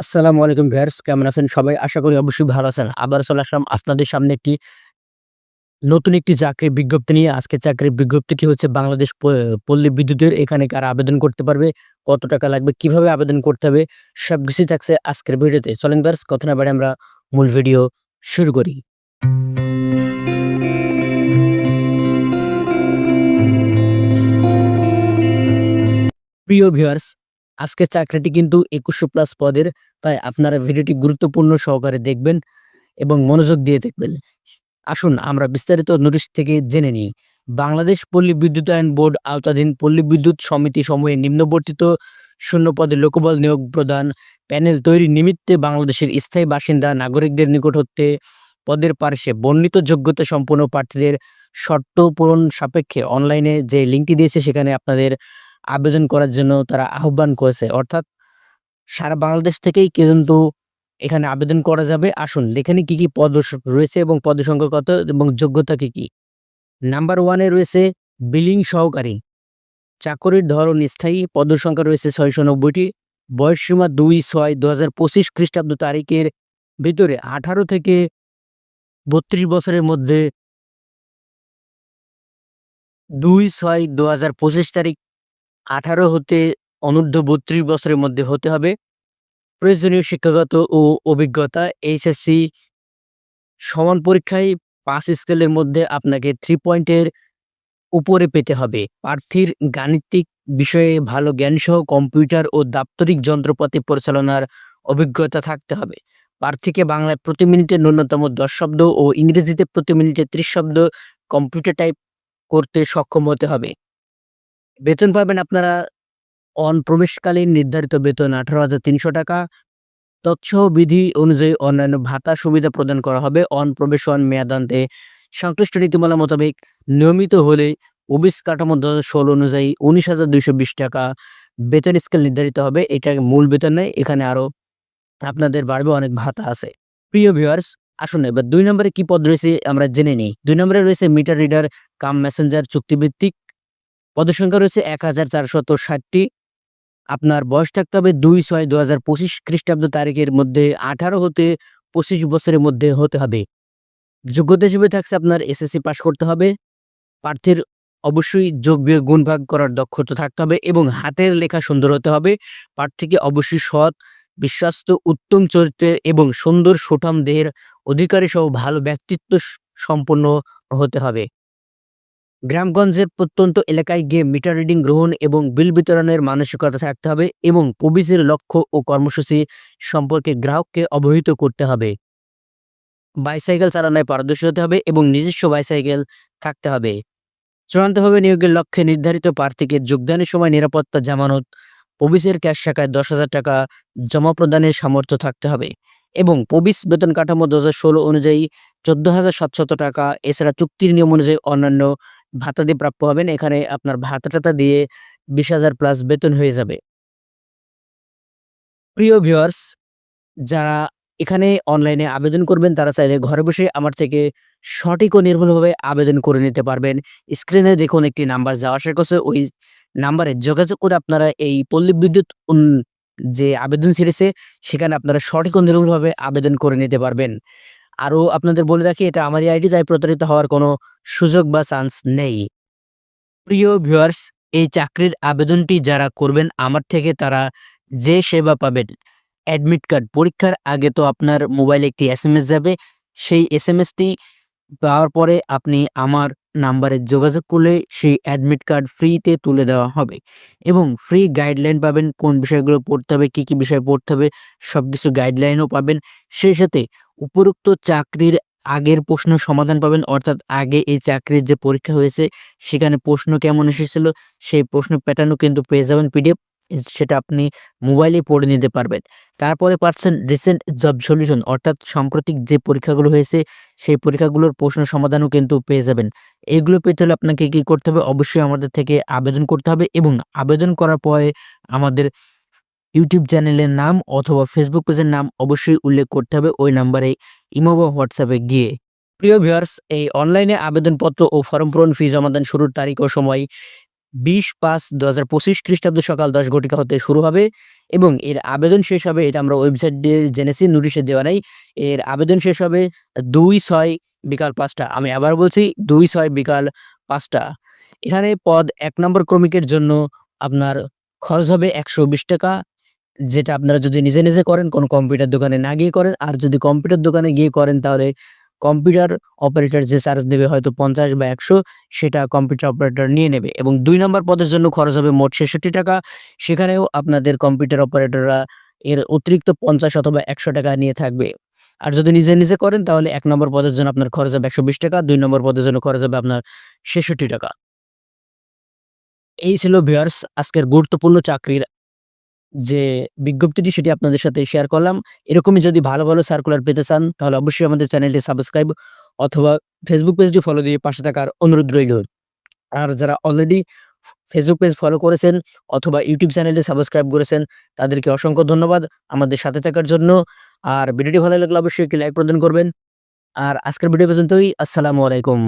আসসালামু আলাইকুম ভিউয়ার্স, কেমন আছেন সবাই? আশা করি অবশ্যই ভালো আছেন। আবার চলে আসলাম আপনাদের সামনে একটি নতুন একটি চাকরির বিজ্ঞপ্তি নিয়ে। আজকে চাকরির বিজ্ঞপ্তিটি হচ্ছে বাংলাদেশ পল্লী বিদ্যুতের। এখানে কারা আবেদন করতে পারবে, কত টাকা লাগবে, কীভাবে আবেদন করতে হবে সব কিছুই থাকছে আজকের ভিডিওতে। চলেন ভিউয়ার্স, কথা না বাড়ি আমরা মূল ভিডিও শুরু করি। প্রিয় ভিউয়ার্স আজকে চাকরিটি কিন্তু একুশশো প্লাস পদের। তাই আপনারা ভিডিওটি গুরুত্বপূর্ণ সহকারে দেখবেন এবং মনোযোগ দিয়ে দেখবেন। আসুন আমরা বিস্তারিত নোটিশ থেকে জেনে নিই। বাংলাদেশ পল্লী বিদ্যুতায়ন বোর্ড আওতাধীন পল্লী বিদ্যুৎ সমিতি সমূহে নিম্নবর্তিত শূন্য পদে লোকবল নিয়োগ প্রদান প্যানেল তৈরি নিমিত্তে বাংলাদেশের স্থায়ী বাসিন্দা নাগরিকদের নিকট হতে পদের পার্শ্বে বর্ণিত যোগ্যতা সম্পন্ন প্রার্থীদের শর্ত পূরণ সাপেক্ষে অনলাইনে যে লিঙ্কটি দিয়েছে সেখানে আপনাদের আবেদন করার জন্য তারা আহ্বান করেছে। অর্থাৎ সারা বাংলাদেশ থেকেই কিন্তু এখানে আবেদন করা যাবে। আসুন, এখানে কি কি পদ রয়েছে এবং পদের সংখ্যা কত এবং যোগ্যতা কি কি? নাম্বার ওয়ানে রয়েছে বিলিং সহকারী। চাকরির ধরন স্থায়ী, পদ সংখ্যা রয়েছে ছয়শো নব্বইটি। বয়সসীমা দুই ছয় দু হাজার পঁচিশ খ্রিস্টাব্দ তারিখের ভিতরে আঠারো থেকে বত্রিশ বছরের মধ্যে দুই ছয় দু হাজার পঁচিশ তারিখ আঠারো হতে অনূর্ধ্ব বত্রিশ বছরের মধ্যে হতে হবে। প্রয়োজনীয় শিক্ষাগত ও অভিজ্ঞতা এইচএসসি সমান পরীক্ষায় পাস স্কেলের মধ্যে আপনাকে থ্রি পয়েন্টের উপরে পেতে হবে। প্রার্থীর গাণিতিক বিষয়ে ভালো জ্ঞানসহ কম্পিউটার ও দাপ্তরিক যন্ত্রপাতি পরিচালনার অভিজ্ঞতা থাকতে হবে। প্রার্থীকে বাংলায় প্রতি মিনিটে ন্যূনতম দশ শব্দ ও ইংরেজিতে প্রতি মিনিটে ত্রিশ শব্দ কম্পিউটার টাইপ করতে সক্ষম হতে হবে। বেতন পাবেন আপনারা অন প্রবেশকালীন নির্ধারিত বেতন আঠারো হাজার তিনশো টাকা। তৎসহ বিধি অনুযায়ী অন্যান্য ভাতা সুবিধা প্রদান করা হবে অন প্রবেশন মেয়াদান্তে। সংশ্লিষ্ট নীতিমালা মোতাবেক নিয়মিত হলে অবিস কাঠামো দু ষোলো অনুযায়ী উনিশ হাজার দুইশো বিশ টাকা বেতন স্কেল নির্ধারিত হবে। এটা মূল বেতন নেই এখানে আরও আপনাদের বাড়বে অনেক ভাতা আছে। প্রিয় ভিউয়ার্স, আসুন এবার দুই নম্বরে কি পদ রয়েছে আমরা জেনে নিই। দুই নম্বরে রয়েছে মিটার রিডার, কাম মেসেঞ্জার, চুক্তিভিত্তিক পদের সংখ্যা রয়েছে এক হাজার চারশত ষাটটি। আপনার বয়স থাকতে হবে দুই ছয় দু হাজার পঁচিশ খ্রিস্টাব্দ তারিখের মধ্যে আঠারো হতে পঁচিশ বছরের মধ্যে হতে হবে। যোগ্যতা হিসেবে থাকছে আপনার এসএসসি পাশ করতে হবে। প্রার্থীর অবশ্যই যোগ বিয়োগ গুণ ভাগ করার দক্ষতা থাকতে হবে এবং হাতের লেখা সুন্দর হতে হবে। প্রার্থীকে অবশ্যই সৎ, বিশ্বাস্ত, উত্তম চরিত্রের এবং সুন্দর সুঠাম দেহের অধিকারী সহ ভালো ব্যক্তিত্ব সম্পন্ন হতে হবে। গ্রামগঞ্জের প্রত্যন্ত এলাকায় গিয়ে মিটার রিডিং গ্রহণ এবং বিল বিতরণের মানসিকতা থাকতে হবে এবং প্রবিসের লক্ষ্য ও কর্মসূচি সম্পর্কে গ্রাহককে অবহিত করতে হবে। বাইসাইকেল চালানোয় পারদর্শী হতে হবে এবং নিজস্ব বাইসাইকেল থাকতে হবে। চূড়ান্তভাবে নিয়োগের লক্ষ্যে নির্ধারিত প্রার্থীকে যোগদানের সময় নিরাপত্তা জামানত প্রবিসের ক্যাশ শাখায় দশ হাজার টাকা জমা প্রদানের সামর্থ্য থাকতে হবে এবং প্রবিস বেতন কাঠামো দু হাজার ষোলো অনুযায়ী চোদ্দ হাজার সাতশত টাকা, এছাড়া চুক্তির নিয়ম অনুযায়ী অন্যান্য ভাতা দিয়ে প্রাপ্য হবেন। এখানে আপনার ভাতা টাতা দিয়ে বিশ হাজার প্লাস বেতন হয়ে যাবে। প্রিয় ভিউয়ার্স যারা এখানে অনলাইনে আবেদন করবেন, তারা চাইলে ঘরে বসে আমার থেকে সঠিক ও নির্ভুলভাবে আবেদন করে নিতে পারবেন। স্ক্রিনে দেখুন একটি নাম্বার যাওয়া আসা করছে ওই নাম্বারে যোগাযোগ করে আপনারা এই পল্লী বিদ্যুৎ যে আবেদন ছিঁড়েছে সেখানে আপনারা সঠিক ও নির্ভুলভাবে আবেদন করে নিতে পারবেন। আরও আপনাদের বলে রাখি, এটা আমারই আইডি তাই প্রতারিত হওয়ার কোনো সুযোগ বা চান্স নেই। প্রিয় ভিউয়ার্স এই চাকরির আবেদনটি যারা করবেন, আমার থেকে তারা যে সেবা পাবেন অ্যাডমিট কার্ড পরীক্ষার আগে তো আপনার মোবাইলে একটি এস যাবে। সেই এস এম এসটি পাওয়ার পরে আপনি আমার নাম্বারে যোগাযোগ করলে সেই অ্যাডমিট কার্ড ফ্রিতে তুলে দেওয়া হবে এবং ফ্রি গাইডলাইন পাবেন, কোন বিষয়গুলো পড়তে হবে, কী কী বিষয় পড়তে হবে সব কিছু গাইডলাইনও পাবেন। সেই সাথে উপরোক্ত চাকরির আগের প্রশ্ন সমাধান পাবেন, অর্থাৎ আগে এই চাকরির যে পরীক্ষা হয়েছে, সেখানে প্রশ্ন কেমন এসেছিল, সেই প্রশ্ন প্যাটার্নও কিন্তু পেয়ে যাবেন পিডিএফ সেটা আপনি মোবাইলে পড়ে নিতে পারবেন। তারপরে পাচ্ছেন রিসেন্ট জব সলিউশন অর্থাৎ সাম্প্রতিক যে পরীক্ষাগুলো হয়েছে, সেই পরীক্ষাগুলোর প্রশ্ন সমাধানও কিন্তু পেয়ে যাবেন। এগুলো পেতে হলে আপনাকে কী করতে হবে? অবশ্যই আমাদের থেকে আবেদন করতে হবে এবং আবেদন করার পরে আমাদের ইউটিউব চ্যানেলের নাম অথবা ফেসবুক পেজের নাম অবশ্যই উল্লেখ করতে হবে ওই নাম্বারে ইমো বা হোয়াটসঅ্যাপে গিয়ে। প্রিয় ভিউয়ার্স, এই অনলাইনে আবেদনপত্র ও ফর্ম পূরণ ফি জমা দেন শুরুর তারিখ ও সময় বিশ পাঁচ দু হাজার পঁচিশ খ্রিস্টাব্দ সকাল দশ ঘটিকা হতে শুরু হবে এবং এর আবেদন শেষ হবে, এটা আমরা ওয়েবসাইট দিয়ে জেনেছি, নোটিশে দেওয়া নেই। এর আবেদন শেষ হবে দুই ছয় বিকাল পাঁচটা। আমি আবার বলছি, দুই ছয় বিকাল পাঁচটা। এখানে পদ এক নম্বর ক্রমিকের জন্য আপনার খরচ হবে একশো বিশ টাকা যেটা আপনারা যদি নিজে নিজে করেন, কোনো কম্পিউটার দোকানে না গিয়ে করেন, আর যদি কম্পিউটার দোকানে গিয়ে করেন, তাহলে কম্পিউটার অপারেটর যে চার্জ দেবে হয়তো পঞ্চাশ বা একশো, সেটা কম্পিউটার অপারেটর নিয়ে নেবে। এবং দুই নম্বর পদের জন্য খরচ হবে মোট ছেষট্টি টাকা। সেখানেও আপনাদের কম্পিউটার অপারেটররা এর অতিরিক্ত পঞ্চাশ অথবা একশো টাকা নিয়ে থাকবে। আর যদি নিজে নিজে করেন, তাহলে এক নম্বর পদের জন্য আপনার খরচ হবে একশো বিশ টাকা, দুই নম্বর পদের জন্য খরচ হবে আপনার ছেষট্টি টাকা। এই ছিল ভিউয়ার্স, আজকের গুরুত্বপূর্ণ চাকরির যে বিজ্ঞপ্তিটি সেটি আপনাদের সাথে শেয়ার করলাম। এরকমই যদি ভালো ভালো সার্কুলার পেতে চান, তাহলে অবশ্যই আমাদের চ্যানেলটি সাবস্ক্রাইব অথবা ফেসবুক পেজটি ফলো দিয়ে পাশে থাকার অনুরোধ রইল। আর যারা অলরেডি ফেসবুক পেজ ফলো করেছেন অথবা ইউটিউব চ্যানেলটি সাবস্ক্রাইব করেছেন, তাদেরকে অসংখ্য ধন্যবাদ আমাদের সাথে থাকার জন্য। আর ভিডিওটি ভালো লাগলে অবশ্যই একটি লাইক প্রদান করবেন। আর আজকের ভিডিও পর্যন্তই। আসসালামু আলাইকুম।